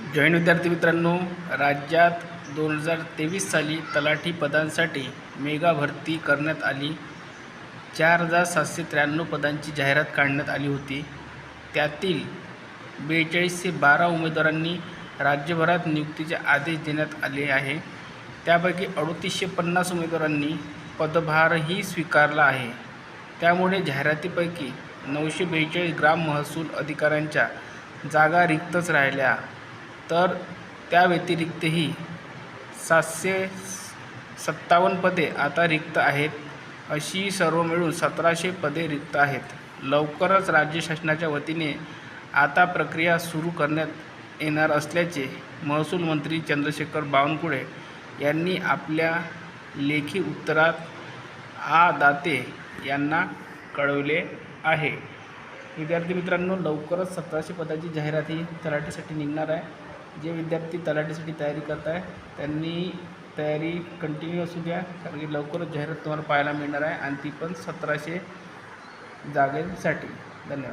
जैन विद्यार्थी मित्रांनो राज्यात दोन हजार तेवीस साली तलाठी पदांसाठी मेगा भरती करण्यात आली. चार हजार सातशे त्र्याण्णव पदांची जाहिरात काढण्यात आली होती. त्यातील बेचाळीस ते बारा उमेदवारांनी राज्यभरात नियुक्तीचे आदेश देण्यात आले आहे. त्यापैकी अडतीसशे पन्नास उमेदवारांनी पदभारही स्वीकारला आहे. त्यामुळे जाहिरातीपैकी नऊशे बेचाळीस ग्राम महसूल अधिकाऱ्यांच्या जागा रिक्तच राहिल्या. तर त्या व्यतिरिक्तही सातशे सत्तावन्न पदे आता रिक्त आहेत अशी सर्व मिळून सतराशे पदे रिक्त आहेत. लवकरच राज्य शासनाच्या वतीने आता प्रक्रिया सुरू करण्यात येणार असल्याचे महसूल मंत्री चंद्रशेखर बावनकुळे यांनी आपल्या लेखी उत्तरात आ. दाते यांना कळवले आहे. विद्यार्थी मित्रांनो लवकरच सतराशे पदाची जाहिरात ही तलाठीसाठी निघणार आहे. जे विद्यार्थी तलाठीसाठी तयारी करत आहे त्यांनी तयारी कंटिन्यू असू द्या कारण की लवकरच जाहिरात तुम्हाला पाहायला मिळणार आहे आणि ती पण सतराशे जागेसाठी. धन्यवाद.